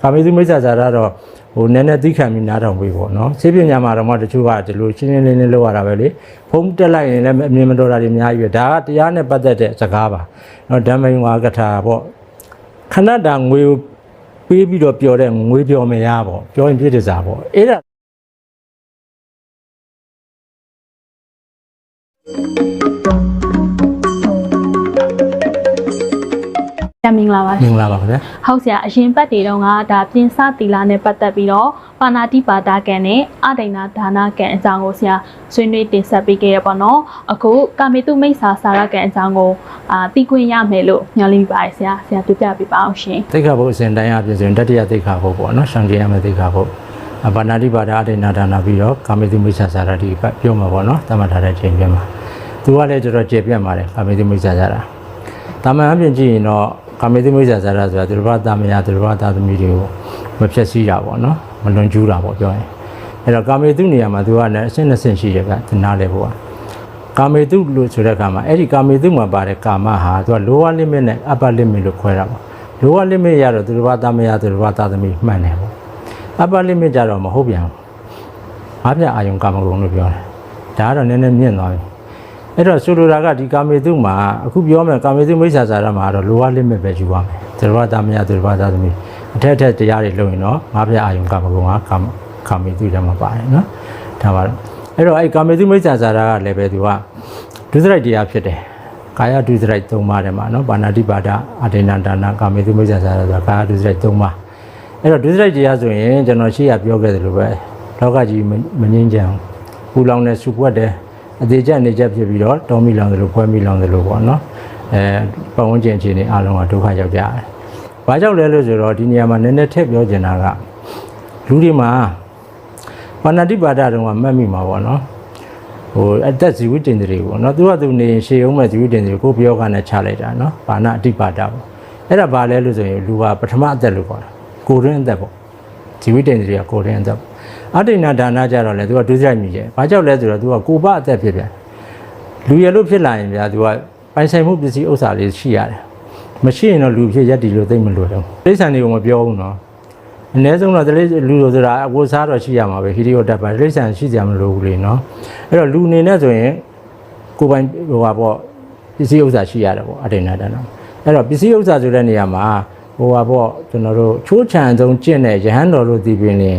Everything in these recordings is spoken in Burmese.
ကာမေသူမိစ္ဆာဇာတာတော့ဟိုနည်းနည်းသိခံပြီးနားထောင်ပြီးပေါ့နော်ဆေးပညာမှာတော့မှတချို့ကဒီလိုရှင်းရှင်းလင်းလင်းလုပ်ရတာပဲလေဖုံးတက်လိုက်ရင်လည်းအမြင်မတော်တာတွေအများကြီးပဲဒါကတရားနဲ့ပတ်သက်တဲ့စကားပါနော်ဓမ္မယုံဝါကထာပေါ့ခဏတာငွေပေးပြီးတော့ပြောတဲ့ငွေပြောမရပေါ့ပြောရင်ပြည့်တစားပေါ့အဲ့ဒါ တမင်္ဂလာပါမင်္ဂလာပါခင်ဗျာဟုတ်ဆရာအရင်ပတ်တွေတော့ကဒါပြင်စတီလာနဲ့ပတ်သက်ပြီးတော့ပါဏာတိပါဒကံနဲ့အဒိဏဒါနကံအကြောင်းကိုဆရာဆွေးနွေးတင်ဆက်ပေးခဲ့ရပါတော့အခုကာမေတုမိစ္ဆာစာရကံအကြောင်းကိုအာသိခွင့်ရမယ်လို့ညွှန်လင်းပါတယ်ဆရာဆရာပြပြပေးပါအောင်ရှင်သိက္ခာပုဒ်အစဉ်တိုင်းအပြင်ဆိုရင်တတိယသိက္ခာပုဒ်ပေါ့နော်ရှံကျင်ရမယ့်သိက္ခာပုဒ်အဘာနာတိပါဒအဋ္ဌိနာဒါနာပြီးတော့ကာမေတုမိစ္ဆာစာရတိပတ်ပြောမှာပေါ့နော်တမတ်ထားတဲ့ချိန်ပြမှာသူကလည်းတော်တော်ကျေပြတ်ပါတယ်ကာမေတုမိစ္ဆာစာရတာမန်အပြင်ကြည့်ရင်တော့ ကာမေတုမိစ္ဆာစာရဆိုတာသူတစ်ပါးသားမယားသူတစ်ပါးသားသမီးတွေကိုမဖြတ်စည်းတာပေါ့နော်မလွန်ကျူးတာပေါ့ပြောရင်အဲ့တော့ကာမေတုနေရာမှာသူကလည်းအဆင့်နှစ်ဆင့်ရှိတယ်ဗျသူနားလဲဖို့ကကာမေတုလို့ဆိုတဲ့အခါမှာအဲ့ဒီကာမေတုမှာပါတဲ့ကာမဟာသူကလောဝလိမစ်နဲ့အပ္ပလိမစ်လို့ခွဲတာပေါ့လောဝလိမစ်ရတော့သူတစ်ပါးသားမယားသူတစ်ပါးသားသမီးမှန်တယ်ပေါ့အပ္ပလိမစ်ကြတော့မဟုတ်ပြန်ဘူးဘာပြအာယုံကာမဂုဏ်လို့ပြောတယ်ဒါကတော့နည်းနည်းမြင့်သွားပြီ အဲ့တော့ဆိုလိုတာကဒီကာမေတုမှာအခုပြောမယ်ကာမေတုမိစ္ဆာစာရမှာတော့လောဝလိမစ်ပဲယူပါမယ်သူတစ်ပါးသားမယားသူတစ်ပါးသားသမီးအထက်ထက်တရားတွေလုပ်ရင်တော့ငါးပြအာယုံကာမဂုဏ်ကကာမကာမေတုထဲမှာပါတယ်နော်ဒါပါတော့အဲ့တော့အဲ့ကာမေတုမိစ္ဆာစာရကလည်းပဲသူကဒုစရိုက်တရားဖြစ်တယ်ကာယဒုစရိုက်၃ပါးတယ်မှာနော်ပါဏာတိပါဒအာဒိဏဒါနာကာမေသုမိစ္ဆာစာဆိုတာကာယဒုစရိုက်၃ပါးအဲ့တော့ဒုစရိုက်တရားဆိုရင်ကျွန်တော်ရှေ့ကပြောခဲ့သလိုပဲလောကကြီးမမငြင်းကြအောင်ပူလောင်တဲ့စုပွက်တယ် အသေးချက်အနေချက်ဖြစ်ပြီးတော့တောမိလောင်သလိုဖွဲမိလောင်သလိုပေါ့နော်အဲပတ်ဝန်းကျင်အခြေအနေအလုံးကဒုက္ခရောက်ကြတယ်။ဘာကြောင့်လဲလို့ဆိုတော့ဒီနေရာမှာနည်းနည်းထည့်ပြောချင်တာကလူတွေမှာပါဏာတိပါဒတုန်းကမှတ်မိမှာပေါ့နော်ဟိုအသက်ဇီဝတင်တွေပေါ့နော်သူကသူနေရှေအောင်မဲ့ဇီဝတင်တွေကိုပြောခါနဲ့ချလိုက်တာနော်ဘာနာအတိပါဒပေါ့အဲ့ဒါဘာလဲလို့ဆိုရင်လူကပထမအသက်လို့ခေါ်တာကိုရင်းအသက်ပေါ့ဇီဝတင်တွေကကိုရင်းအသက်ပေါ့ အတိဏဒါနကြတော့လေသူကဒုစရိုက်မြည်ရဲ့ဘာကြောင့်လဲဆိုတော့သူကကိုပအသက်ဖြစ်ပြန်လူရလို့ဖြစ်လာရင်ဗျာသူကပိုင်ဆိုင်မှုပစ္စည်းဥစ္စာလေးရှိရတယ်မရှိရင်တော့လူဖြစ်ရက်တီလို့သိမ့်မလို့တော့တိစ္ဆာန်တွေကိုမပြောဘူးနော်အ ਨੇ ဆုံးတော့တလေးလူလိုဆိုတာအဝတ်စားတော့ရှိရမှာပဲဟီဒီယိုတက်ပါတိရစ္ဆာန်ရှိကြမလို့ဘူးလေနော်အဲ့တော့လူအနေနဲ့ဆိုရင်ကိုယ်ပိုင်ဟိုပါပေါ့ပစ္စည်းဥစ္စာရှိရတယ်ပေါ့အတေနာတန်တော့အဲ့တော့ပစ္စည်းဥစ္စာဆိုတဲ့နေရာမှာဟိုပါပေါ့ကျွန်တော်တို့ချိုးချံဆုံးကျင့်တဲ့ယဟန်တော်တို့ဒီပင်နေ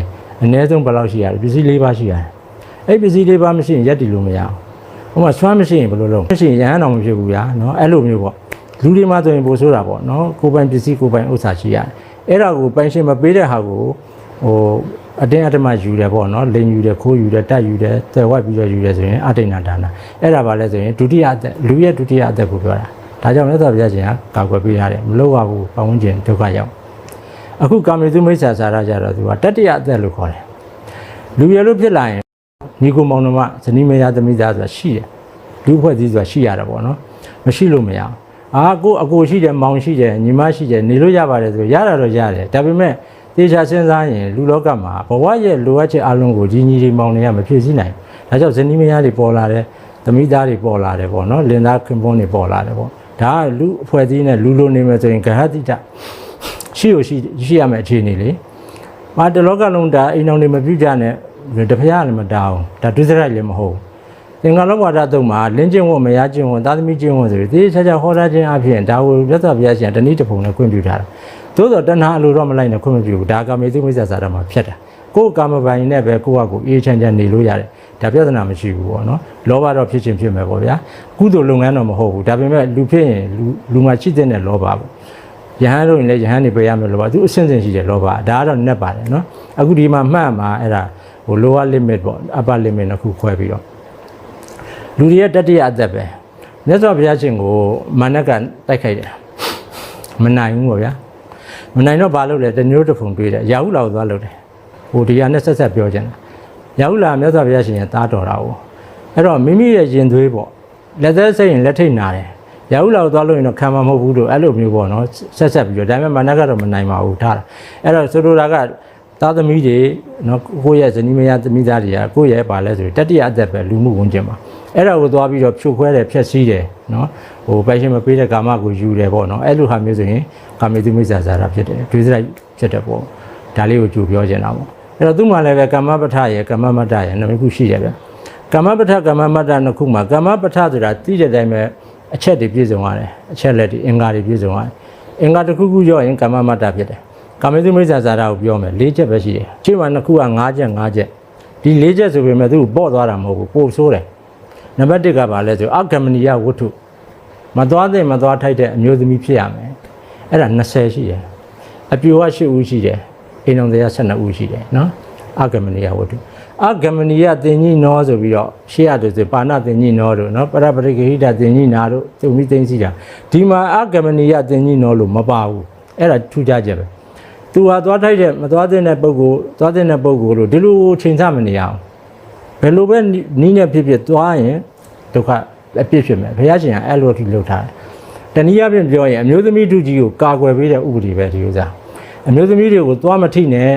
အ ਨੇ ဆုံးဘယ်လောက်ရှိရလဲပစ္စည်း၄ပါးရှိရတယ်အဲ့ပစ္စည်း၄ပါးမရှိရင်ရက်တည်လို့မရအောင်ဟိုမှာဆွမ်းမရှိရင်ဘယ်လိုလုပ်မရှိရင်ယဟန်တော်မဖြစ်ဘူးဗျာနော်အဲ့လိုမျိုးပေါ့လူတွေမှာဆိုရင်ပိုဆိုးတာပေါ့နော်ကိုယ်ပိုင်ပစ္စည်းကိုယ်ပိုင်ဥစ္စာရှိရတယ်အဲ့ဒါကိုပိုင်ရှင်မပေးတဲ့ဟာကိုဟိုအတင်းအဓမ္မယူတယ်ပေါ့နော်လိန်ယူတယ်ခိုးယူတယ်တက်ယူတယ်တယ်ဝက်ပြီးတော့ယူတယ်ဆိုရင်အတိဏဒါနာအဲ့ဒါပါလဲဆိုရင်ဒုတိယအသက်လူရဲ့ဒုတိယအသက်ကိုပြောတာဒါကြောင့်မြတ်စွာဘုရားရှင်ကကာကွယ်ပေးရတယ်မလုပ်ရဘူးပတ်ဝန်းကျင်ဒုက္ခရောက် အခုကာမေသူမိစ္ဆာစာရကြတော့သူကတတိယအသက်လို့ခေါ်တယ်လူရလို့ဖြစ်လာရင်ညီကိုမောင်နှမဇနီးမယားသမီးသားဆိုတာရှိတယ်လူဖွဲ့စည်းဆိုတာရှိရတယ်ပေါ့နော်မရှိလို့မရအောင်အာကိုအကိုရှိတယ်မောင်ရှိတယ်ညီမရှိတယ်နေလို့ရပါတယ်ဆိုရတာတော့ရတယ်ဒါပေမဲ့တေချာစဉ်းစားရင်လူလောကမှာဘဝရဲ့လိုအပ်ချက်အလုံးကိုကြီးကြီးတွေမောင်တွေကမဖြည့်ဆည်းနိုင်ဘူးဒါကြောင့်ဇနီးမယားတွေပေါ်လာတယ်သမီးသားတွေပေါ်လာတယ်ပေါ့နော်လင်သားခင်ပွန်းတွေပေါ်လာတယ်ပေါ့ဒါကလူအဖွဲ့အစည်းနဲ့လူလိုနေမယ်ဆိုရင်ဂဟတိတ ရှိရရှိရှိရမယ်အခြေအနေလေမာတလောကလုံးဒါအိမ်အောင်တွေမပြုတ်ကြနဲ့တဖရားလည်းမတောင်းဒါဒုစရိုက်လည်းမဟုတ်ဘူးသင်္ကလောဝါဒတုံမှာလင်းကျင့်ဝတ်မရကျင့်ဝတ်သာသမီကျင့်ဝတ်ဆိုပြီးသေချာချာဟောထားခြင်းအပြင်ဒါကိုမြတ်စွာဘုရားရှင်တဏှိတဖုံနဲ့ခွင့်ပြုထားတာသို့သောတဏှာအလိုတော့မလိုက်နဲ့ခွင့်မပြုဘူးဒါကမေသုမိစ္ဆာစာရမှာဖြစ်တာကိုယ်ကာမပိုင်နဲ့ပဲကိုယ့်ဟာကိုယ်အေးချမ်းချမ်းနေလို့ရတယ်ဒါပြဿနာမရှိဘူးပေါ့နော်လောဘတော့ဖြစ်ချင်းဖြစ်မယ်ပေါ့ဗျာကုသိုလ်လုပ်ငန်းတော့မဟုတ်ဘူးဒါပေမဲ့လူဖြစ်ရင်လူလူမှာရှိတဲ့လောဘပေါ့ ယဟန်တို့ရင်လည်းယဟန်နေပေးရမယ်လောဘသူအဆင့်ဆင့်ရှိတယ်လောဘဒါကတော့နက်ပါတယ်နော်အခုဒီမှာမှတ်မှာအဲ့ဒါဟို lower limit ပေါ့ upper limit နှစ်ခုခွဲပြီးတော့လူတွေရဲ့တတိယအသက်ပဲမြတ်စွာဘုရားရှင်ကိုမာနကတိုက်ခိုက်တယ်မနိုင်ဘူးပေါ့ဗျာမနိုင်တော့ဘာလုပ်လဲတမျိုးတစ်ဖုံတွေးတယ်ရာဟုလာကိုသွားလုပ်တယ်ဟိုဒီကနဲ့ဆက်ဆက်ပြောချင်တာရာဟုလာမြတ်စွာဘုရားရှင်ရဲ့တားတော်တာကိုအဲ့တော့မိမိရဲ့ရင်သွေးပေါ့လက်သက်စိတ်ရင်လက်ထိတ်နာတယ် ရာဟုလာကိုသွားလို့ရင်တော့ခံမှာမဟုတ်ဘူးလို့အဲ့လိုမျိုးပေါ့နော်ဆက်ဆက်ပြီးတော့ဒါပေမဲ့မာနကတော့မနိုင်ပါဘူးထားတာအဲ့တော့ဆိုလိုတာကသားသမီးတွေနော်ကိုယ့်ရဲ့ဇနီးမယားသမီးသားတွေကကိုယ့်ရဲ့ပါလဲဆိုရင်တတိယအသက်ပဲလူမှုဝန်ကျင်ပါအဲ့ဒါကိုသွားပြီးတော့ဖြိုခွဲတယ်ဖျက်ဆီးတယ်နော်ဟိုပိုင်ရှင်မပေးတဲ့ကာမကိုယူတယ်ပေါ့နော်အဲ့လိုဟာမျိုးဆိုရင်ကာမေတုမိစ္ဆာဇာတာဖြစ်တယ်ဒွေစရိုက်ဖြစ်တယ်ပေါ့ဒါလေးကိုကြိုပြောချင်တာပေါ့အဲ့တော့သူ့မှာလည်းပဲကမ္မပဋ္ဌရဲ့ကမ္မမတ္တရဲ့နှစ်ခုရှိတယ်ဗျကမ္မပဋ္ဌကမ္မမတ္တနှစ်ခုမှာကမ္မပဋ္ဌဆိုတာသိတဲ့အတိုင်းပဲ အချက်တွေပြည့်စုံရတယ်အချက်လက်တွေအင်္ဂါတွေပြည့်စုံရတယ်အင်္ဂါတစ်ခုခုရောရင်ကမ္မမတ္တဖြစ်တယ်ကာမေသုမိစ္ဆာဇာတာကိုပြောမယ်၄ချက်ပဲရှိတယ်ချိန်မှာနှစ်ခုက၅ချက်၅ချက်ဒီ၄ချက်ဆိုပေမဲ့သူ့ကိုပေါ့သွားတာမဟုတ်ဘူးပို့ဆိုးတယ်နံပါတ်1ကဘာလဲဆိုအဂမဏီယဝတ္ထုမသွားတဲ့မသွားထိုက်တဲ့အမျိုးသမီးဖြစ်ရမယ်အဲ့ဒါ20ရှိတယ်အပြိုက8ဦးရှိတယ်အိမ်တော်တရား12ဦးရှိတယ်နော်အဂမဏီယဝတ္ထု အဂမဏီယသင်္ကြီးနောဆိုပြီးတော့ရှေ့ရတယ်ဆိုပါဏသင်္ကြီးနောတို့နော်ပရပရိကဟိတသင်္ကြီးနာတို့သူမိသိမ့်စီတာဒီမှာအဂမဏီယသင်္ကြီးနောလို့မပါဘူးအဲ့ဒါထူးခြားချက်ပဲသူဟာသွားထိုက်တဲ့မသွားတဲ့ပုဂ္ဂိုလ်သွားတဲ့ပုဂ္ဂိုလ်လို့ဒီလိုချိန်ဆမနေရအောင်ဘယ်လိုပဲနီးနေဖြစ်ဖြစ်သွားရင်ဒုက္ခအပြစ်ဖြစ်မယ်ဘုရားရှင်ကအဲ့လိုထိလုပ်ထားတယ်တနည်းအားဖြင့်ပြောရင်အမျိုးသမီးတူကြီးကိုကာကွယ်ပေးတဲ့ဥပဒေပဲဒီဥစ္စာအမျိုးသမီးတွေကိုသွားမထိနဲ့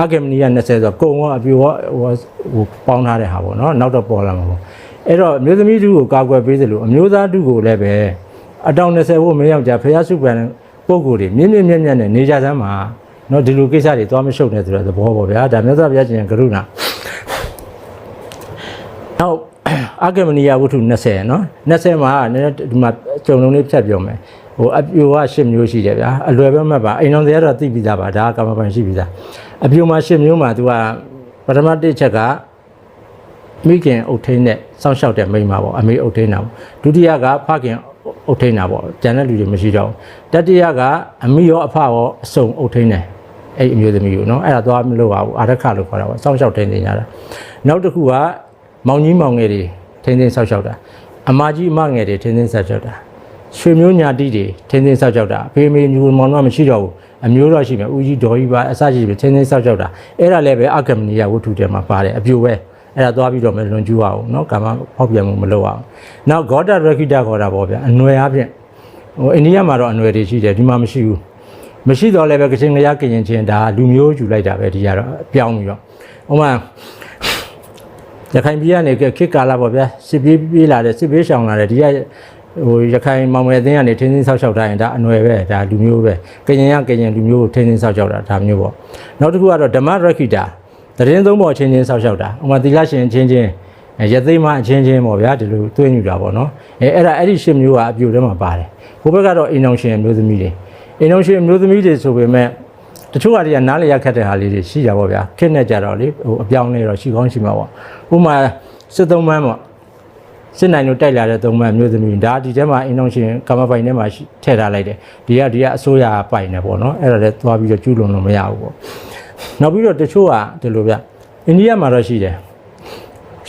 အဂမနီယ20ဆိုတော့ကုံရောအပြိုရောဟိုဟိုပေါင်းထားတဲ့ဟာပေါ့နော်နောက်တော့ပေါ်လာမှာပေါ့အဲ့တော့အမျိုးသမီးတူကိုကာကွယ်ပေးသလိုအမျိုးသားတူကိုလည်းပဲအတောင်20ဖို့မရောက်ကြဖះစုပန်ပုံကိုယ်တွေမြင့်မြင့်မြတ်မြတ်နဲ့နေကြစမ်းမှာနော်ဒီလိုကိစ္စတွေသွားမရှုပ်နဲ့ဆိုတဲ့သဘောပေါ့ဗျာဒါမြတ်စွာဘုရားရှင်ကရုဏာနောက်အဂမနီယဝတ္ထု20နော်20မှာနည်းနည်းဒီမှာကြုံလုံးလေးဖြတ်ပြောမယ်ဟိုအပြိုက10မျိုးရှိတယ်ဗျာအလွယ်ပဲမှတ်ပါအိမ်တော်တရားတော့သိပြီးသားပါဒါကကမ္မပန်ရှိပြီးသား အပြိုမှာ10မျိုးမှာ तू ကပထမတစ်ချက်ကမိခင်အုတ်ထင်းနဲ့စောင့်ရှောက်တဲ့မိန်းမပေါ့အမေအုတ်ထင်းတာပေါ့ဒုတိယကဖခင်အုတ်ထင်းတာပေါ့ကျန်တဲ့လူတွေမရှိတော့ဘူးတတိယကအမိရောအဖရောအစုံအုတ်ထင်းတယ်အဲ့အမျိုးသမီးကိုနော်အဲ့ဒါသွားမလို့ပါဘူးအာရခလို့ခေါ်တာပေါ့စောင့်ရှောက်ထင်းနေကြတာနောက်တစ်ခုကမောင်ကြီးမောင်ငယ်တွေထင်းထင်းစောင့်ရှောက်တာအမကြီးအမငယ်တွေထင်းထင်းစောင့်ရှောက်တာရွှေမျိုးညာတိတွေထင်းထင်းစောင့်ရှောက်တာအဖေမေမျိုးမောင်တော့မရှိတော့ဘူး အမျိုးတော့ရှိမယ်ဦးကြီးဒေါ်ကြီးပါအစရှိပြီထင်းထင်းစောင့်ရှောက်တာအဲ့ဒါလည်းပဲအကမနီယဝတ္ထုထဲမှာပါတယ်အပြိုပဲအဲ့ဒါသွားပြီးတော့မလွန်ကျူးအောင်เนาะကာမဖောက်ပြန်မှုမလုပ်အောင်နောက်ဂေါတရခိတခေါ်တာပေါ့ဗျာအနွယ်အပြင်ဟိုအိန္ဒိယမှာတော့အနွယ်တွေရှိတယ်ဒီမှာမရှိဘူးမရှိတော့လည်းပဲကချင်ကရကရင်ချင်းဒါလူမျိုးယူလိုက်တာပဲဒီကတော့ပြောင်းပြီးတော့ဥမာရခိုင်ပြည်ကနေခေတ်ကာလပေါ့ဗျာစစ်ပြေးပြေးလာတဲ့စစ်ပြေးရှောင်လာတဲ့ဒီက ဟိုရခိုင်မောင်မယ်အင်းကနေထင်းထင်းဆောက်ရှောက်ထားရင်ဒါအနွယ်ပဲဒါလူမျိုးပဲကရင်ရကရင်လူမျိုးကိုထင်းထင်းဆောက်ရှောက်တာဒါမျိုးပေါ့နောက်တစ်ခုကတော့ဓမ္မရခိတာတရင်သုံးပေါ်ချင်းချင်းဆောက်ရှောက်တာဥမာသီလရှင်ချင်းချင်းရသိမ်းမအချင်းချင်းပေါ့ဗျာဒီလိုတွင်းယူတာပေါ့နော်အဲအဲ့ဒါအဲ့ဒီရှစ်မျိုးကအပြိုထဲမှာပါတယ်ဘိုးဘက်ကတော့အိမ်အောင်ရှင်မျိုးသမီးတွေအိမ်အောင်ရှင်မျိုးသမီးတွေဆိုပေမဲ့တချို့ဟာတွေကနားလေရခက်တဲ့ဟာလေးတွေရှိကြပါဗျာခက်နေကြတော့လေဟိုအပြောင်းလဲတော့ရှိကောင်းရှိမှာပေါ့ဥမာစစ်သုံးမန်းပေါ့ စစ်နိုင်လို့တိုက်လာတဲ့သုံးမန်းမျိုးသမီးဒါဒီထဲမှာအိမ်အောင်ရှင်ကာမပိုင်ထဲမှာထည့်ထားလိုက်တယ်ဒီကဒီကအစိုးရပိုင်နေပေါ့နော်အဲ့ဒါလည်းသွားပြီးတော့ကျူးလွန်လို့မရဘူးပေါ့နောက်ပြီးတော့တချို့ကဒီလိုဗျအိန္ဒိယမှာတော့ရှိတယ်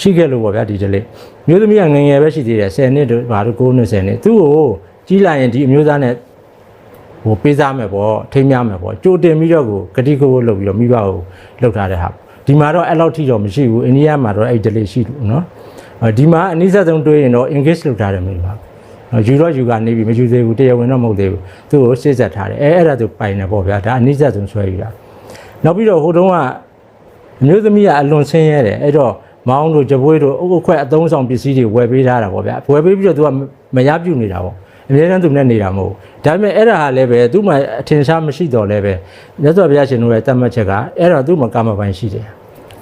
ရှိခဲ့လို့ပေါ့ဗျာဒီတလေမျိုးသမီးကငယ်ငယ်ပဲရှိသေးတယ်10နှစ်တို့ဘာလို့9နှစ်10နှစ်သူ့ကိုကြီးလာရင်ဒီအမျိုးသားနဲ့ဟိုပေးစားမယ်ပေါ့ထိမ်းများမယ်ပေါ့ကြိုတင်ပြီးတော့ကိုဂတိကိုလုပ်ပြီးတော့မိဘကိုလှုပ်ထားတဲ့ဟာဒီမှာတော့အဲ့လောက်ထိတော့မရှိဘူးအိန္ဒိယမှာတော့အဲ့ဒလေရှိလို့နော် ဒီမှာအနည်းဆက်ဆုံးတွေးရင်တော့ engage လုပ်ထားတယ်မိဘယူတော့ယူကနေပြီမယူသေးဘူးတရားဝင်တော့မဟုတ်သေးဘူးသူ့ကိုစစ်ဆက်ထားတယ်အဲအဲ့ဒါသူပိုင်တယ်ပေါ့ဗျာဒါအနည်းဆက်ဆုံးဆွဲယူတာနောက်ပြီးတော့ဟိုတုန်းကအမျိုးသမီးကအလွန်ဆင်းရဲတယ်အဲ့တော့မောင်းတို့ကြပွေးတို့အုပ်ခွက်အသုံးဆောင်ပစ္စည်းတွေဝယ်ပေးထားတာပေါ့ဗျာဝယ်ပေးပြီးတော့သူကမရပြုတ်နေတာပေါ့အများအားသူနဲ့နေတာမဟုတ်ဘူးဒါပေမဲ့အဲ့ဒါဟာလည်းပဲသူ့မှာအထင်ရှားမရှိတော့လည်းပဲမြတ်စွာဘုရားရှင်တို့ရဲ့တတ်မှတ်ချက်ကအဲ့တော့သူ့မှာကာမပိုင်ရှိတယ်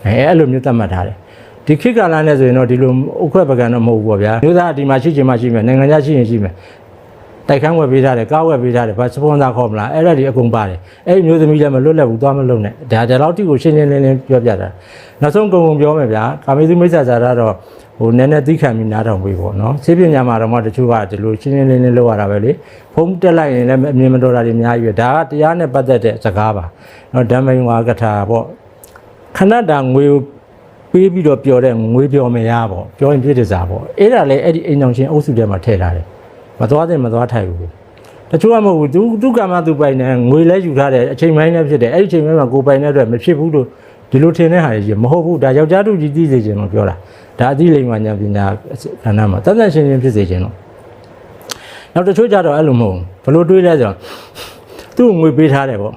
အဲအဲ့လိုမျိုးတတ်မှတ်ထားတယ် ဒီခေတ်ကာလနဲ့ဆိုရင်တော့ဒီလိုအုတ်ခွက်ပကံတော့မဟုတ်ဘူးပေါ့ဗျာမျိုးသားဒီမှာရှိချင်မှရှိမယ်နိုင်ငံခြားရှိရင်ရှိမယ်တိုက်ခန်းဝယ်ပေးထားတယ်ကားဝယ်ပေးထားတယ်ဘာစပွန်ဆာခေါ်မလားအဲ့ဒါဒီအကုန်ပါတယ်အဲ့ဒီမျိုးသမီးလည်းမလွတ်လပ်ဘူးသွားမလုံနဲ့ဒါဒါလောက်တိကိုရှင်းရှင်းလင်းလင်းပြောပြတာနောက်ဆုံးကုံကုံပြောမယ်ဗျာကာမေသူမိစ္ဆာဇာတာတော့ဟိုနည်းနည်းသိခံပြီးနားထောင်ပေးပေါ့နော်ဆေးပညာမှာတော့မှတချို့ကဒီလိုရှင်းရှင်းလင်းလင်းလုပ်ရတာပဲလေဖုံးတက်လိုက်ရင်လည်းအမြင်မတော်တာတွေအများကြီးပဲဒါကတရားနဲ့ပတ်သက်တဲ့စကားပါနော်ဓမ္မယုံဝါကထာပေါ့ခဏတာငွေ ပေးပြီးတော့ပြောတဲ့ငွေပြောမရပေါ့ပြောရင်ပြည့်တစားပေါ့အဲ့ဒါလည်းအဲ့ဒီအိမ်အောင်ရှင်အုပ်စုထဲမှာထည့်ထားတယ်မသွားတဲ့မသွားထိုက်ဘူးတချို့ကမဟုတ်ဘူးသူသူကမှသူပိုင်တယ်ငွေလဲယူထားတယ်အချိန်ပိုင်းလည်းဖြစ်တယ်အဲ့ဒီအချိန်ပိုင်းမှာကိုပိုင်တဲ့အတွက်မဖြစ်ဘူးလို့ဒီလိုထင်တဲ့ဟာကြီးမဟုတ်ဘူးဒါယောက်ျားတို့ကြီးသိစေချင်လို့ပြောတာဒါအသိလိမ္မာညာပညာခန္ဓာမှာတတ်တတ်ရှင်းရှင်းဖြစ်စေချင်လို့နောက်တချို့ကြတော့အဲ့လိုမဟုတ်ဘလို့တွေးလဲဆိုတော့သူ့ငွေပေးထားတယ်ပေါ့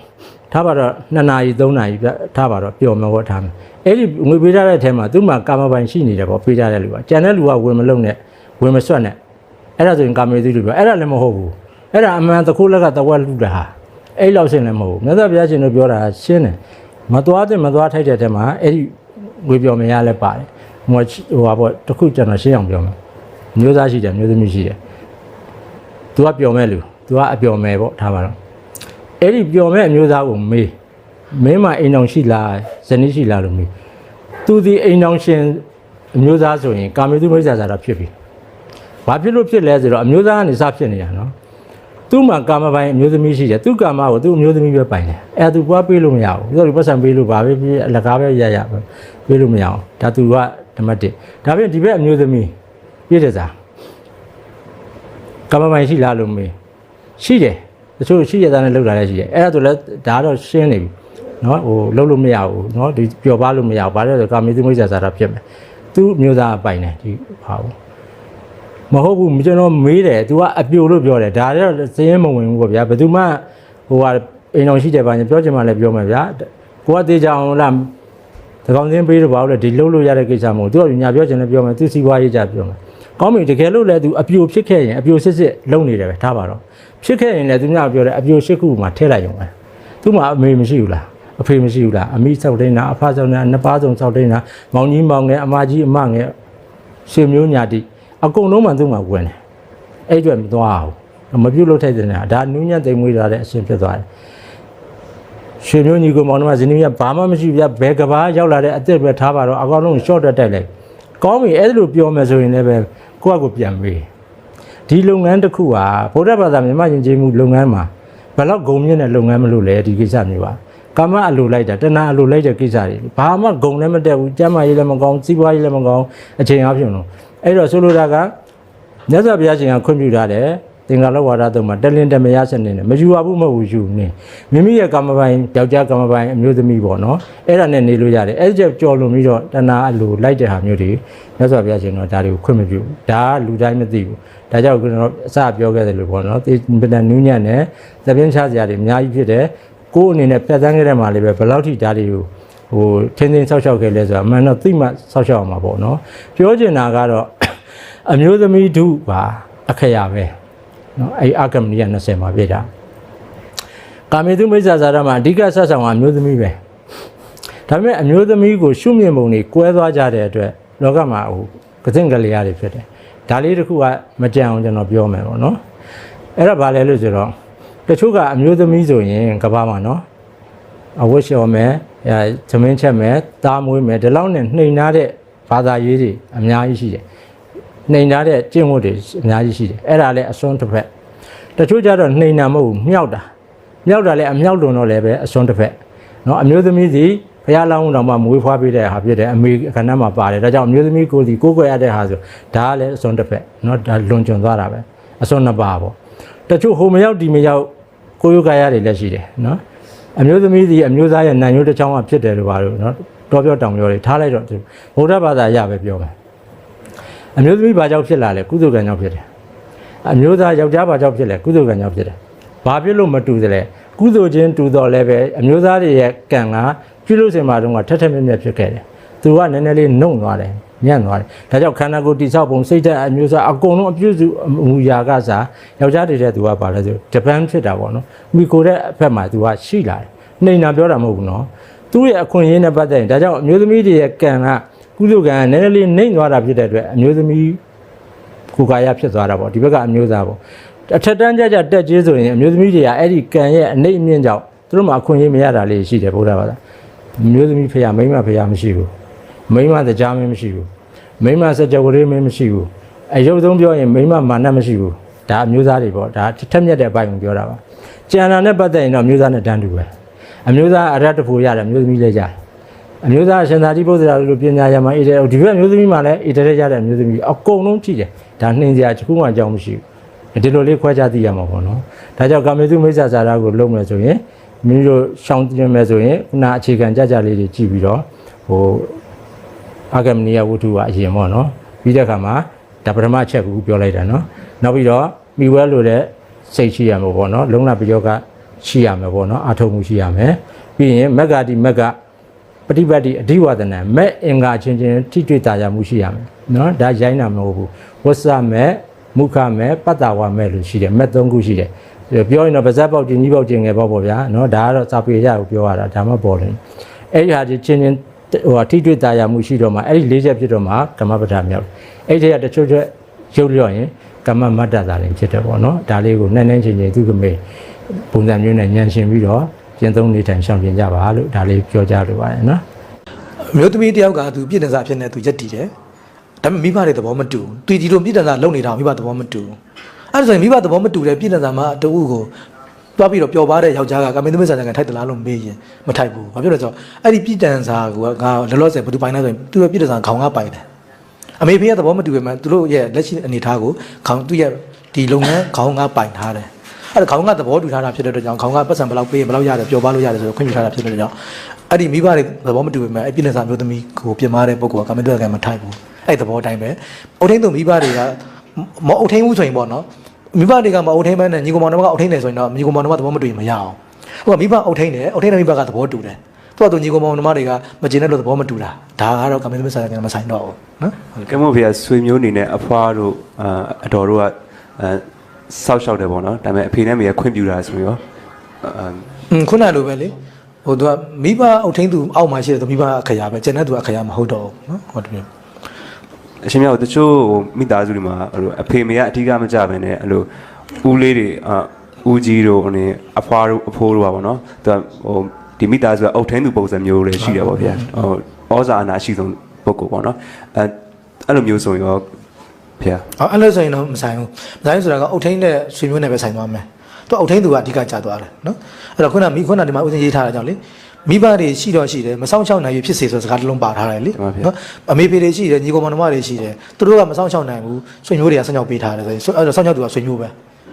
ထားပါတော့2နာရီ3နာရီထားပါတော့ပျော်မယ်ပေါ့ထားမယ် အဲ့ဒီငွေပေးထားတဲ့အထဲမှာသူ့မှာကာမပိုင်ရှိနေတယ်ပေါ့ပေးထားတဲ့လူကကြံတဲ့လူကဝင်မလုံနဲ့ဝင်မဆွတ်နဲ့အဲ့ဒါဆိုရင်ကာမေသီလူပြောအဲ့ဒါလည်းမဟုတ်ဘူးအဲ့ဒါအမှန်တခုလက်ကတဝက်လူတာဟာအဲ့လောက်ရှင်းလည်းမဟုတ်ဘူးမြတ်စွာဘုရားရှင်တို့ပြောတာရှင်းတယ်မသွားတဲ့မသွားထိုက်တဲ့တဲမှာအဲ့ဒီဝေပြော်မရလဲပါတယ်ဟိုဟိုဟာပေါ့တစ်ခုကျွန်တော်ရှင်းအောင်ပြောမယ်မျိုးသားရှိတယ်မျိုးသမီးရှိတယ် तू ကပျော်မဲ့လူ तू ကအပျော်မဲ့ပေါ့ထားပါတော့အဲ့ဒီပျော်မဲ့အမျိုးသားကိုမေး မင်းမအိမ်အောင်ရှိလားဇနီးရှိလားလို့မေးသူဒီအိမ်အောင်ရှင်အမျိုးသားဆိုရင်ကာမေသူမိစ္ဆာစာတာဖြစ်ပြီဘာဖြစ်လို့ဖြစ်လဲဆိုတော့အမျိုးသားကနေစဖြစ်နေတာနော်သူ့မှာကာမပိုင်အမျိုးသမီးရှိတယ်သူ့ကာမကိုသူ့အမျိုးသမီးပဲပိုင်တယ်အဲသူပွားပေးလို့မရဘူးသူတို့ပတ်စံပေးလို့ဘာပဲဖြစ်အလကားပဲရရပဲပေးလို့မရအောင်ဒါသူကဓမ္မတစ်ဒါပြင်ဒီဘက်အမျိုးသမီးပြည့်တယ်စားကာမပိုင်ရှိလားလို့မေးရှိတယ်တချို့ရှိရတဲ့နဲ့လောက်တာလည်းရှိတယ်အဲ့ဒါဆိုလည်းဒါကတော့ရှင်းနေပြီ နော်ဟိုလုံးလို့မရဘူးနော်ဒီပျော်ပါလို့မရဘူးဘာလို့လဲဆိုကာမေသူမိစ္ဆာစာတာဖြစ်မယ်သူ့မျိုးသားအပိုင်တယ်ဒီဟာဘူးမဟုတ်ဘူးကျွန်တော်မေးတယ် तू ကအပြိုလို့ပြောတယ်ဒါတော့စည်ရင်မဝင်ဘူးပေါ့ဗျာဘယ်သူမှဟိုဟာအိမ်အောင်ရှိတယ်ပါညာပြောချင်မှလည်းပြောမယ်ဗျာကိုကတေးကြအောင်လားတကောင်စင်းပေးတော့ဘာလို့လဲဒီလုံးလို့ရတဲ့ကိစ္စမဟုတ်သူကညာပြောချင်လည်းပြောမယ်သူစီးပွားရေးကြပြောမယ်ကောင်းပြီတကယ်လို့လည်း तू အပြိုဖြစ်ခဲ့ရင်အပြိုစစ်စစ်လုံနေတယ်ပဲထားပါတော့ဖြစ်ခဲ့ရင်လည်းသူများပြောတယ်အပြိုရှစ်ခုမှထည့်လိုက်ရုံပဲသူမှအမေမရှိဘူးလား အဖေမရှိဘူးလားအမိစောက်တိန်တာအဖစောက်နေတာနှစ်ပါးစုံစောက်တိန်တာမောင်ကြီးမောင်ငယ်အမကြီးအမငယ်ရှင်မျိုးညာတိအကုန်လုံးမှသူ့မှာဝင်တယ်အဲ့အတွက်မသွားဘူးမပြုတ်လို့ထိုက်တယ်နေတာဒါနူးညံ့သိမ်မွေးလာတဲ့အရှင်ဖြစ်သွားတယ်ရှင်မျိုးညီကိုမောင်နှမဇနီးကဘာမှမရှိဘူးဗျဘယ်ကဘာရောက်လာတဲ့အစ်စ်ပဲထားပါတော့အကောင်လုံး short တက်တိုက်လိုက်ကောင်းပြီအဲ့လိုပြောမယ်ဆိုရင်လည်းပဲကိုယ့်အကိုပြန်မေးဒီလုပ်ငန်းတစ်ခုဟာဗုဒ္ဓဘာသာမြန်မာယဉ်ကျေးမှုလုပ်ငန်းမှာဘယ်တော့ဂုံမြင့်တဲ့လုပ်ငန်းမလို့လဲဒီကိစ္စမျိုးပါ ကာမအလိုလိုက်တာတဏှာအလိုလိုက်တဲ့ကိစ္စတွေဘာမှဂုံလည်းမတက်ဘူးကျမ်းမာရေးလည်းမကောင်းစီးပွားရေးလည်းမကောင်းအချိန်အပြင်လို့အဲ့တော့ဆိုလိုတာကမြတ်စွာဘုရားရှင်ကခွင့်ပြုထားတယ်သင်္ကာလဝါဒတုံးမှာတလင်းတမရစနေနဲ့မယူရဘူးမဟုတ်ဘူးယူနေမိမိရဲ့ကာမပိုင်ယောက်ျားကာမပိုင်အမျိုးသမီးပေါ့နော်အဲ့ဒါနဲ့နေလို့ရတယ်အဲ့ဒီကြောင့်ကြော်လွန်ပြီးတော့တဏှာအလိုလိုက်တဲ့ဟာမျိုးတွေမြတ်စွာဘုရားရှင်တော့ဒါတွေကိုခွင့်မပြုဘူးဒါကလူတိုင်းမသိဘူးဒါကြောင့်ကျွန်တော်အစပြောခဲ့တယ်လို့ပေါ့နော်ဒီပဒနူးညံ့နဲ့သပင်းချစရာတွေအများကြီးဖြစ်တယ် ကိုယ်အနေနဲ့ဖြတ်သန်းခဲ့တဲ့မှာလည်းပဲဘယ်လောက်ထိဒါတွေကိုဟိုထင်းထင်းဆောက်ရှောက်ခဲ့လဲဆိုတာအမှန်တော့သိမှဆောက်ရှောက်အောင်ပါပေါ့နော်ပြောချင်တာကတော့အမျိုးသမီးတို့ပါအခရာပဲနော်အဲ့အာကမနီက20မှာပြည့်တာကာမေသူမိစ္ဆာဇာရမှာအဓိကဆက်ဆောင်ကအမျိုးသမီးပဲဒါပေမဲ့အမျိုးသမီးကိုရှုမြင်ပုံတွေကွဲသွားကြတဲ့အတွက်လောကမှာဟိုကစင်ကလေးရတွေဖြစ်တယ်ဒါလေးတစ်ခုကမကြံအောင်ကျွန်တော်ပြောမယ်ပေါ့နော်အဲ့ဒါဘာလဲလို့ဆိုတော့ တချို့ကအမျိုးသမီးဆိုရင်ကဘာမှာနော်အဝတ်လျှော်မယ်ဂျမင်းချက်မယ်တားမွေးမယ်ဒီလောက်နဲ့နှိမ်နှားတဲ့ဘာသာရေးတွေအများကြီးရှိတယ်နှိမ်နှားတဲ့ကျင့်ဝတ်တွေအများကြီးရှိတယ်အဲ့ဒါလည်းအစွန်းတစ်ဖက်တချို့ကြတော့နှိမ်နှာမဟုတ်ဘူးမြောက်တာမြောက်တာလည်းအမြောက်လွန်တော့လည်းပဲအစွန်းတစ်ဖက်နော်အမျိုးသမီးစီဘုရားလောင်းတော်မှာမွေးဖွားပေးတဲ့ဟာဖြစ်တယ်အမေခဏမှပါတယ်ဒါကြောင့်အမျိုးသမီးကိုစီကိုကိုရတဲ့ဟာဆိုဒါကလည်းအစွန်းတစ်ဖက်နော်ဒါလွန်ကျွံသွားတာပဲအစွန်းနှစ်ပါးပေါ့တချို့ဟိုမရောက်ဒီမရောက် ကိုယုကာယတွေလည်းရှိတယ်နော်အမျိုးသမီးစီအမျိုးသားရဲ့နံရိုးတစ်ချောင်းကဖြစ်တယ်လို့ပါလို့နော်တော်ပြောတောင်ပြောတွေထားလိုက်တော့ဗုဒ္ဓဘာသာရပဲပြောမယ်အမျိုးသမီးဘာကြောင့်ဖြစ်လာလဲကုသိုလ်ကံကြောင့်ဖြစ်တယ်အမျိုးသားယောက်ျားဘာကြောင့်ဖြစ်လဲကုသိုလ်ကံကြောင့်ဖြစ်တယ်ဘာဖြစ်လို့မတူသလဲကုသိုလ်ချင်းတူတော့လည်းပဲအမျိုးသားတွေရဲ့ကံကပြုလို့စင်မှာတော့ထက်ထက်မြက်မြက်ဖြစ်ခဲ့တယ်သူကနည်းနည်းလေးနှုံသွားတယ် ညံ့သွားတယ်ဒါကြောင့်ခန္ဓာကိုယ်တိဆောက်ပုံစိတ်ဓာတ်အမျိုးသားအကုန်လုံးအပြုစုမူရာကစားယောက်ျားတွေတဲ့သူကဘာလဲဆိုဂျပန်ဖြစ်တာပေါ့နော်မိကိုတဲ့အဖက်မှာသူကရှိလာတယ်နှိမ်တာပြောတာမဟုတ်ဘူးနော်သူ့ရဲ့အခွင့်အရေးနဲ့ပတ်သက်ရင်ဒါကြောင့်အမျိုးသမီးတွေရဲ့ကံကကုသိုလ်ကံကနည်းနည်းလေးနှိမ်သွားတာဖြစ်တဲ့အတွက်အမျိုးသမီးကိုယ်ကာယဖြစ်သွားတာပေါ့ဒီဘက်ကအမျိုးသားပေါ့အထက်တန်းကြကြတက်ကြီးဆိုရင်အမျိုးသမီးတွေကအဲ့ဒီကံရဲ့အနှိမ့်အမြင့်ကြောင့်သူတို့မှာအခွင့်အရေးမရတာလေးရှိတယ်ဗုဒ္ဓဘာသာအမျိုးသမီးဖေရမိန်းမဖေရမရှိဘူး မိန်းမတရားမင်းမရှိဘူးမိန်းမစကြဝဠာမင်းမရှိဘူးအယုတ်ဆုံးပြောရင်မိန်းမမာနမရှိဘူးဒါအမျိုးသားတွေပေါ့ဒါထက်မြက်တဲ့အပိုင်းကိုပြောတာပါကျန်တာနဲ့ပတ်သက်ရင်တော့အမျိုးသားနဲ့တန်းတူပဲအမျိုးသားအရတ်တဖို့ရတယ်အမျိုးသမီးလည်းရတယ်အမျိုးသားရှင်သာတိပုဒ္ဒရာလိုပညာရမှာအေးတဲ့ဒီဘက်အမျိုးသမီးမှလည်းအေးတဲ့ရတဲ့အမျိုးသမီးအကုန်လုံးကြည့်တယ်ဒါနှင်းစရာတစ်ခုမှအကြောင်းမရှိဘူးဒီလိုလေးခွဲခြားသိရမှာပေါ့နော်ဒါကြောင့်ကာမေတုမိစ္ဆာဇာတာကိုလုပ်မယ်ဆိုရင်မိမိတို့ရှောင်းတင်မယ်ဆိုရင်ခုနအခြေခံကြကြလေးတွေကြည့်ပြီးတော့ဟို အာဂမနိယဝတ္ထုကအရင်ပေါ့နော်ပြီးတဲ့အခါမှာဒါပထမအချက်ကိုပြောလိုက်တာနော်နောက်ပြီးတော့မိဝဲလိုတဲ့စိတ်ရှိရမှာပေါ့နော်လုံလပယောကရှိရမှာပေါ့နော်အာထုံမှုရှိရမယ်ပြီးရင်မက္ကတိမက္ကပฏิပတ်တိအဓိဝဒနာမဲ့အင်္ဂါချင်းချင်းထိတွေ့တာရမှုရှိရမယ်နော်ဒါရိုင်းတာမဟုတ်ဘူးဝဆမဲ့မုခမဲ့ပတ္တဝမဲ့လို့ရှိတယ်မဲ့သုံးခုရှိတယ်ပြောရင်တော့ပါဇက်ပေါက်ချင်းကြီးပေါက်ချင်းငယ်ပေါ့ပေါ့ဗျာနော်ဒါကတော့စာပေရကိုပြောရတာဒါမှပေါ်တယ်အဲ့ဒီဟာကြီးချင်းချင်း ဟိုဟာထိတွေ့တာယာမှုရှိတော့မှအဲ့ဒီ၄ချက်ဖြစ်တော့မှကမ္မပဒမြောက်အဲ့ဒီကတချို့ချက်ရုပ်လျော့ရင်ကမ္မမတ္တသာရင်ဖြစ်တယ်ပေါ့နော်ဒါလေးကိုနှိမ့်နှိမ့်ချင်းချင်းသူကမေပုံစံမျိုးနဲ့ညံရှင်ပြီးတော့ကျင့်သုံးနေထိုင်ရှောင်ကျင်ကြပါလို့ဒါလေးပြောကြလိုပါတယ်နော်အမျိုးသမီးတယောက်ကသူပြည်တယ်စာဖြစ်နေသူရက်တည်တယ်ဒါပေမဲ့မိဘတွေသဘောမတူဘူးသူဒီလိုပြည်တယ်စာလုံနေတာမိဘသဘောမတူဘူးအဲ့ဒါဆိုရင်မိဘသဘောမတူတဲ့ပြည်တယ်စာမှာတူကို သွားပြီးတော့ပျော်ပါတဲ့ယောက်ျားကကမင်းသမီးစာကထိုက်တလားလို့မေးရင်မထိုက်ဘူးဘာဖြစ်လဲဆိုတော့အဲ့ဒီပြည်တယ်စာကငါလောလောဆယ်ဘယ်သူပိုင်လဲဆိုရင်သူရဲ့ပြည်တယ်စာခေါင်းကပိုင်တယ်အမေဖေးကသဘောမတူပေမဲ့သူတို့ရဲ့လက်ရှိအနေအထားကိုခေါင်းသူ့ရဲ့ဒီလုပ်ငန်းခေါင်းကပိုင်ထားတယ်အဲ့ဒါခေါင်းကသဘောတူထားတာဖြစ်တဲ့အတွက်ကြောင့်ခေါင်းကပတ်စံဘယ်လောက်ပေးရင်ဘယ်လောက်ရတယ်ပျော်ပါလို့ရတယ်ဆိုတော့ခွင့်ပြုထားတာဖြစ်တဲ့အတွက်ကြောင့်အဲ့ဒီမိဘတွေသဘောမတူပေမဲ့အဲ့ပြည်နယ်စာမျိုးသမီးကိုပြင်မာတဲ့ပုဂ္ဂိုလ်ကကမင်းတို့ကမထိုက်ဘူးအဲ့သဘောတိုင်းပဲအုတ်ထင်းသူမိဘတွေကမအုတ်ထင်းဘူးဆိုရင်ပေါ့နော် မိဘတွေကမအုတ်ထင်းမဲနဲ့ညီကောင်မောင်တို့ကအုတ်ထင်းတယ်ဆိုရင်တော့ညီကောင်မောင်တို့ကသဘောမတူရင်မရအောင်ဟိုကမိဘအုတ်ထင်းတယ်အုတ်ထင်းတဲ့မိဘကသဘောတူတယ်သူကသူညီကောင်မောင်တို့တွေကမကျင်တဲ့လို့သဘောမတူတာဒါကတော့ကမင်းတို့စာကမဆိုင်တော့ဘူးနော်ကဲမို့ဖေဆွေမျိုးအနေနဲ့အဖွားတို့အာအတော်တို့ကအဲစောက်ရှောက်တယ်ပေါ့နော်ဒါပေမဲ့အဖေနဲ့မေကခွင့်ပြုတာဆိုရောအာอืมခုနလိုပဲလေဟိုသူကမိဘအုတ်ထင်းသူအောက်မှာရှိတဲ့သူမိဘအခရာပဲကျန်တဲ့သူအခရာမဟုတ်တော့ဘူးနော်ဟောတမျိုး အရှင်မြောက်တချို့ဟိုမိသားစုတွေမှာအဲ့လိုအဖေမေကအထီးကမကြဘဲနဲ့အဲ့လိုဦးလေးတွေအာဦးကြီးတို့ဟိုနေအဖွားတို့အဖိုးတို့ပါပေါ့နော်သူကဟိုဒီမိသားစုကအုတ်ထင်းသူပုံစံမျိုးလေးရှိတယ်ပေါ့ဗျာဟိုဩဇာအနာရှိဆုံးပုဂ္ဂိုလ်ပေါ့နော်အဲအဲ့လိုမျိုးဆိုရင်ရောဖေအော်အဲ့လိုဆိုရင်တော့မဆိုင်ဘူးမဆိုင်ဘူးဆိုတာကအုတ်ထင်းတဲ့ဆွေမျိုးနဲ့ပဲဆိုင်သွားမယ်သူကအုတ်ထင်းသူကအဓိကကြာသွားတယ်နော်အဲ့တော့ခုနမိခုနဒီမှာဥစဉ်ရေးထားတာကြောင့်လေ မိဘတွေရှိတော့ရှိတယ်မဆောင်ချောက်နိုင်ရဖြစ်စေဆိုစကားတစ်လုံးပါထားတယ်လေနော်အမေဖေတွေရှိတယ်ညီကောင်မောင်နှမတွေရှိတယ်သူတို့ကမဆောင်ချောက်နိုင်ဘူးဆွေမျိုးတွေကဆောင်ချောက်ပေးထားတယ်ဆိုရင်အဲ့တော့ဆောင်ချောက်သူကဆွေမျိုးပဲ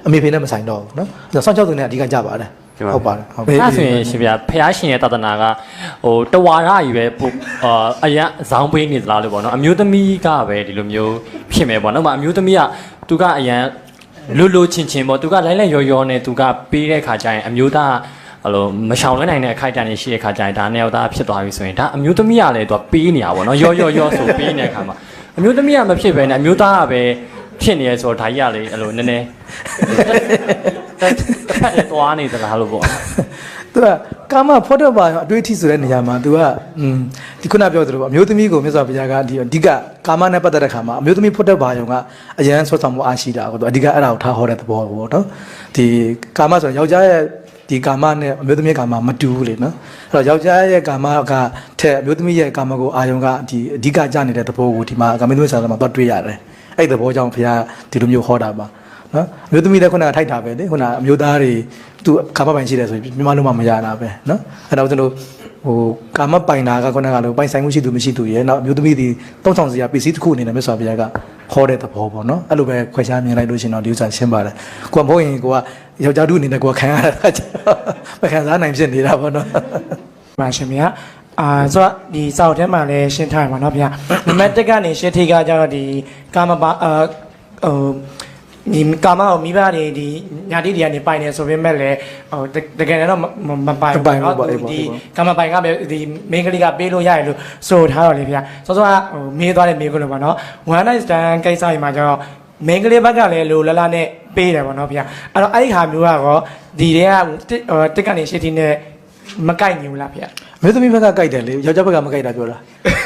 အမေဖေနဲ့မဆိုင်တော့ဘူးနော်အဲ့တော့ဆောင်ချောက်သူနဲ့အဓိကကြပါတယ်ဟုတ်ပါတယ်ဟုတ်အဲ့ဒါဆိုရင်ရှင်ဗျာဖះရှင်ရဲ့တဒနာကဟိုတဝါရကြီးပဲပို့အာအရန်ဇောင်းပေးနေသလားလို့ပေါ့နော်အမျိုးသမီးကပဲဒီလိုမျိုးဖြစ်မယ်ပေါ့နော်အမျိုးသမီးကသူကအရန်လွတ်လွတ်ချင်းချင်းပေါ့သူကလိုက်လိုက်ရောရောနဲ့သူကပေးတဲ့ခါကျရင်အမျိုးသား ဟလိုမရှောင်လွှဲနိုင်တဲ့အခိုက်အတန့်တွေရှိတဲ့ခါကျရင်ဒါနဲ့တော့ဖြစ်သွားပြီဆိုရင်ဒါအမျိုးသမီးကလည်းသူကပေးနေတာပေါ့နော်ရောရောရောဆိုပေးနေတဲ့ခါမှာအမျိုးသမီးကမဖြစ်ပဲနဲ့အမျိုးသားကပဲဖြစ်နေရဆိုတော့ဒါကြီးကလေအဲ့လိုနည်းနည်းတစ်ဖက်သွားနေသလားလို့ပေါ့ သူကကာမဖောတော့ပါအတွေ့အထိဆိုတဲ့နေရာမှာ तू ကอืมဒီခုနပြောသလိုပေါ့အမျိုးသမီးကိုမြတ်စွာဘုရားကဒီအဓိကကာမနဲ့ပတ်သက်တဲ့ခါမှာအမျိုးသမီးဖောတော့ပါရုံကအရန်ဆွတ်ဆောင်မှုအားရှိတာကို तू အဓိကအဲ့ဒါကိုထားဟောတဲ့သဘောပေါ့နော်ဒီကာမဆိုရင်ယောက်ျားရဲ့ ဒီကာမနဲ့အမျိုးသမီးကာမမတူဘူးလေနော်အဲ့တော့ယောက်ျားရဲ့ကာမကထက်အမျိုးသမီးရဲ့ကာမကိုအာယုံကဒီအဓိကကြနေတဲ့သဘောကိုဒီမှာကာမင်းသမီးဆရာမှာတော့တွေ့ရတယ်အဲ့ဒီသဘောကြောင့်ဘုရားဒီလိုမျိုးဟောတာပါနော်အမျိုးသမီးလည်းခုနကထိုက်တာပဲလေခုနအမျိုးသားတွေ သူကာမပိုင်ရှိတယ်ဆိုရင်မြန်မာလုံးမမရတာပဲနော်အဲ့တော့ကျွန်တော်ဟိုကာမပိုင်တာကခုနကလိုပိုင်ဆိုင်မှုရှိသူမရှိသူရဲ့နောက်အမျိုးသမီးဒီတောင်းဆောင်စရာပစ္စည်းတစ်ခုအနေနဲ့မြတ်စွာဘုရားကဟောတဲ့သဘောပေါ့နော်အဲ့လိုပဲခွဲခြားမြင်လိုက်လို့ရှင်တော့ဒီဥစ္စာရှင်းပါတယ်ကိုကမဟုတ်ရင်ကိုကယောက်ျားတူအနေနဲ့ကိုကခံရတာကျတော့မခံစားနိုင်ဖြစ်နေတာပေါ့နော်ပါရှင်ဗျာအာဆိုတော့ဒီစာအုပ်ထဲမှာလည်းရှင်းထားရပါတော့ဗျာနံပါတ်1ကနေရှင်းထိကကြတော့ဒီကာမပါအာဟို ဒီကာမကိုမိဘတွေဒီညာတိတွေကနေပိုင်နေဆိုပေမဲ့လည်းဟိုတတကယ်တော့မမမပိုင်မပိုင်ဘူးပေါ့အေးပေါ့ဒီအေးပေါ့ကာမပိုင်ကပဲဒီမင်းကလေးကပေးလို့ရတယ်လို့ဆိုထားတော့လေဗျာစောစောကဟိုမေးသွားတဲ့မေးခွန်းလို့ပေါ့နော် one night stand ကိစ္စတွေမှာကျတော့မင်းကလေးဘက်ကလည်းလိုလလနဲ့ပေးတယ်ပေါ့နော်ဗျာအဲ့တော့အဲ့ဒီဟာမျိုးကတော့ဒီတွေကတစ်ဟိုတစ်ကနေရှင်းထိနဲ့မကိုက်ညီဘူးလားဗျာအမျိုးသမီးဘက်ကကြိုက်တယ်လေယောက်ျားဘက်ကမကြိုက်တာပြောတာ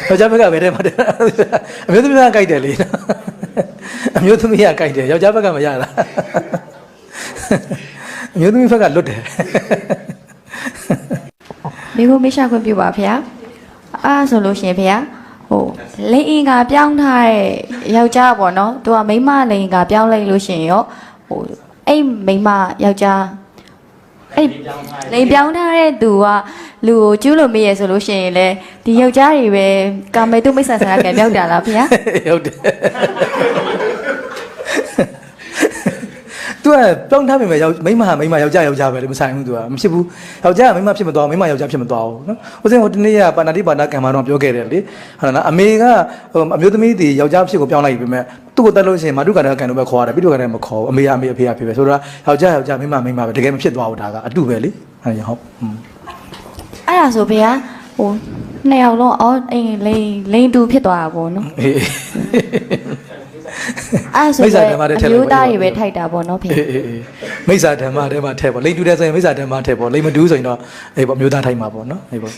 ယောက်ျားဘက်ကဘယ်ထဲမှာတယ်အမျိုးသမီးဘက်ကကြိုက်တယ်လေ အမျိုးသမီးကကြိုက်တယ်ယောက်ျားဘက်ကမရတာအမျိုးသမီးဘက်ကလွတ်တယ်မိဖို့မိရှာခွင့်ပြုပါဗျာအားဆိုလို့ရှရင်ဗျာဟိုလိန်အင်ကပြောင်းထားတဲ့ယောက်ျားပေါ့နော်သူကမိန်းမလိန်အင်ကပြောင်းလိုက်လို့ရှရင်ရောဟိုအဲ့မိန်းမယောက်ျားအဲ့လိန်ပြောင်းထားတဲ့သူကလူကိုကျူးလို့မေးရဆိုလို့ရှရင်လေဒီယောက်ျားတွေပဲကာမေတုမိတ်ဆန်ဆန်ကမြောက်တာလားဗျာဟုတ်တယ် သူကပြောင်းထားမိမယ်ယောက်မိန်းမဟာမိန်းမယောက်ျားယောက်ျားပဲလေမဆိုင်ဘူးသူကမဖြစ်ဘူးယောက်ျားကမိန်းမဖြစ်မသွားဘူးမိန်းမယောက်ျားဖြစ်မသွားဘူးနော်ဦးစင်းဟိုတနေ့ကပါဏာတိပါဏာကံမတော့ပြောခဲ့တယ်လေဟုတ်လားနော်အမေကဟိုအမျိုးသမီးတီယောက်ျားဖြစ်ကိုပြောင်းလိုက်ပြီမဲ့သူ့ကိုတက်လို့ရှိရင်မာတုကာရကံတော့ပဲခေါ်ရတယ်ပြီးတော့ကလည်းမခေါ်ဘူးအမေကအမေအဖေအဖေပဲဆိုတော့ယောက်ျားယောက်ျားမိန်းမမိန်းမပဲတကယ်မဖြစ်သွားဘူးဒါကအတုပဲလေဟုတ်ရဟုတ်อืมအဲ့ဒါဆိုဗျာဟိုနှစ်ယောက်လုံးအော်အိမ်လိန်လိန်တူဖြစ်သွားတာပေါ့နော် အေးအဲ့ဒါဆိုမိစ္ဆာတော့ဓမ္မတွေအထည့်လိုက်မျိုးသားတွေပဲထိုက်တာပေါ့နော်ဖေအေးအေးအေးမိစ္ဆာဓမ္မထဲမှာထည့်ပေါ့လိန်တူတဲ့ဆိုရင်မိစ္ဆာဓမ္မထည့်ပေါ့လိန်မတူဆိုရင်တော့အေးပေါ့အမျိုးသားထိုက်မှာပေါ့နော်အေးပေါ့